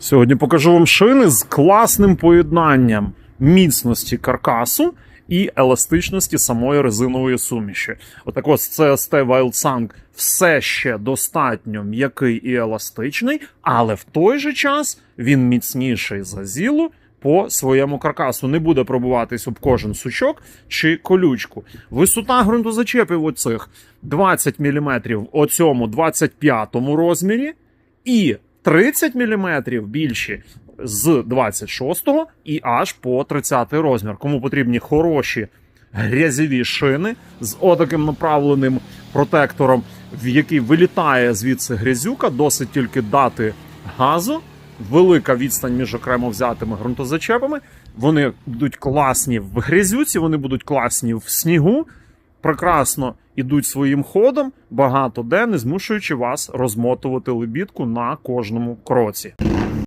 Сьогодні покажу вам шини з класним поєднанням міцності каркасу і еластичності самої резинової суміші. Отак ось CST Wildsang все ще достатньо м'який і еластичний, але в той же час він міцніший за зілу по своєму каркасу. Не буде пробуватись об кожен сучок чи колючку. Висота ґрунтозачепів оцих 20 мм у цьому 25 розмірі і 30 мм більші з 26-го і аж по 30 розмір. Кому потрібні хороші грязєві шини з отаким направленим протектором, в який вилітає звідси грязюка, досить тільки дати газу. Велика відстань між окремо взятими ґрунтозачепами. Вони будуть класні в грязюці, вони будуть класні в снігу. Прекрасно ідуть своїм ходом багато де, не змушуючи вас розмотувати лебідку на кожному кроці.